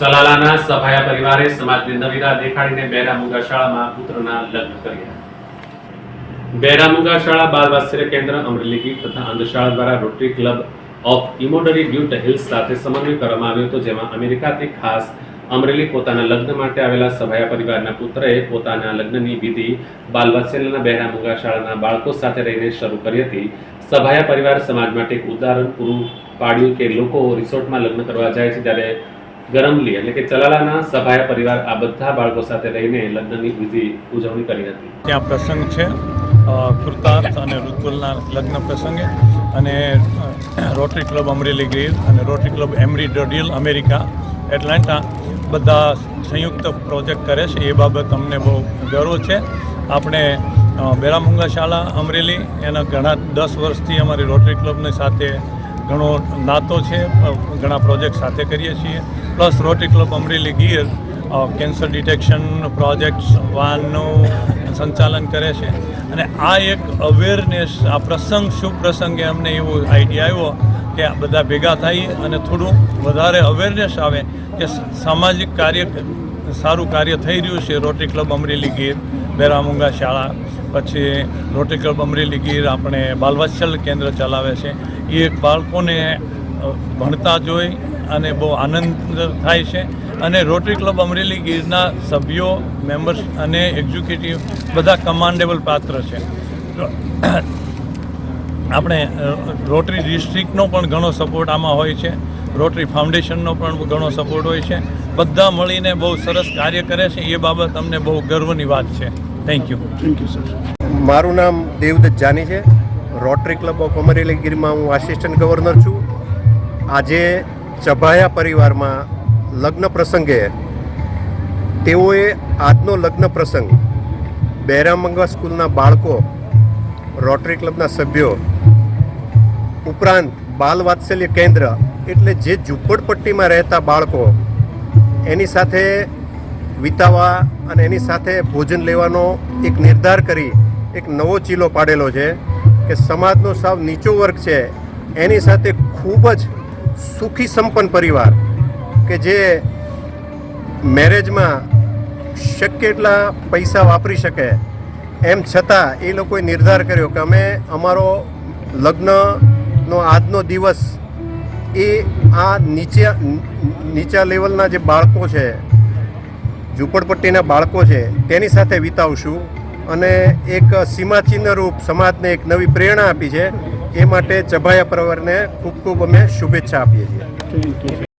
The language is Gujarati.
ચલાલાના સભાયા પરિવારે સમાજની નવીરા દેખાડીને બેરામુગા શાળામાં પુત્રના લગ્ન કર્યા. બેરામુગા શાળા બાલ વાત્સલ્ય કેન્દ્ર અમરેલી તથા અંધશાળા દ્વારા રોટરી ક્લબ ઓફ ઇમોડરી ડ્યુટ હિલ્સ સાથે સમન્વય કરવામાં આવ્યો હતો, જેમાં અમેરિકાથી ખાસ અમરેલી પોતાના લગ્ન માટે આવેલા સભાયા પરિવારના પુત્રએ પોતાના લગ્નની વિધિ બાલ વાત્સલ્યના બેરામુગા શાળાના બાળકો સાથે રહીને શરૂ કરી હતી. સભાયા પરિવાર સમાજ માટે એક ઉદાહરણ પૂરું પાડ્યું કે લોકો રિસોર્ટમાં લગ્ન કરવા જાય છે ત્યારે ગરમલી એટલે કે ચલાલાના સભાયા પરિવાર આ બધા બાળકો સાથે રહીને લગ્નની વિધિ ઉજવણી કરી હતી. ત્યાં પ્રસંગ છે કૃતાર્થ અને ઋતુલના લગ્ન પ્રસંગે, અને રોટરી ક્લબ અમરેલી ગીર અને Rotary club Emory Druid America Atlanta બધા સંયુક્ત પ્રોજેક્ટ કરે છે, એ બાબત અમને બહુ ગર્વ છે. આપણે બેરામુંગા શાળા અમરેલી એના ઘણા દસ વર્ષથી અમારી રોટરી ક્લબની સાથે ઘણો નાતો છે ઘણા પ્રોજેક્ટ સાથે કરીએ છીએ. Plus Rotary club Amreli Gir cancer detection projects વાનનું સંચાલન કરે છે. અને આ એક અવેરનેસ, આ પ્રસંગ શુભ પ્રસંગે અમને એવો આઈડિયા આવ્યો કે બધા ભેગા થઈ અને થોડું વધારે અવેરનેસ આવે કે સામાજિક કાર્ય, સારું કાર્ય થઈ રહ્યું છે રોટરી ક્લબ અમરેલી ગીર, બેરામુંગા શાળા. પછી રોટરી ક્લબ અમરેલી ગીર આપણે બાલવાત્સલ્ય કેન્દ્ર ચલાવે છે. એ બાળકોને ભણતા જોઈ અને બહુ આનંદ થાય છે. અને રોટરી ક્લબ અમરેલી ગીરના સભ્યો મેમ્બર્સ અને એક્ઝિક્યુટિવ બધા કમાન્ડેબલ પાત્ર છે. આપણે રોટરી ડિસ્ટ્રિક્ટનો પણ ઘણો સપોર્ટ આમાં હોય છે. રોટરી ફાઉન્ડેશનનો પણ ઘણો સપોર્ટ હોય છે. બધા મળીને બહુ સરસ કાર્ય કરે છે. એ બાબત અમને બહુ ગર્વની વાત છે. Thank you thank you sir મારું નામ દેવદત્ત જાની છે. રોટરી ક્લબ ઓફ અમરેલી ગીરમાં હું આસિસ્ટન્ટ ગવર્નર છું. આજે ચભાયા પરિવારમાં લગ્ન પ્રસંગે તેઓએ આજનો લગ્ન પ્રસંગ બહેરામંગા સ્કૂલના બાળકો રોટરી ક્લબના સભ્યો, ઉપરાંત બાલ વાત્સલ્ય કેન્દ્ર એટલે જે ઝૂંપડપટ્ટીમાં રહેતા બાળકો, એની સાથે વિતાવા અને એની સાથે ભોજન લેવાનો એક નિર્ધાર કરી એક નવો ચીલો પાડેલો છે. કે સમાજનો સાવ નીચો વર્ગ છે, એની સાથે ખૂબ જ સુખી સંપન્ન પરિવાર કે જે મેરેજમાં શક્ય એટલા પૈસા વાપરી શકે. એમ છતાં એ લોકોએ નિર્ધાર કર્યો કે અમે અમારો લગ્નનો આજનો દિવસ એ આ નીચે નીચા લેવલના જે બાળકો છે, ઝૂંપડપટ્ટીના બાળકો છે, તેની સાથે વિતાવશું. અને એક સીમાચિહ્ન રૂપ સમાજને એક નવી પ્રેરણા આપી છે. એ માટે ચભાયા પ્રવરને ખૂબ ખૂબ અમે શુભેચ્છા આપીએ છીએ.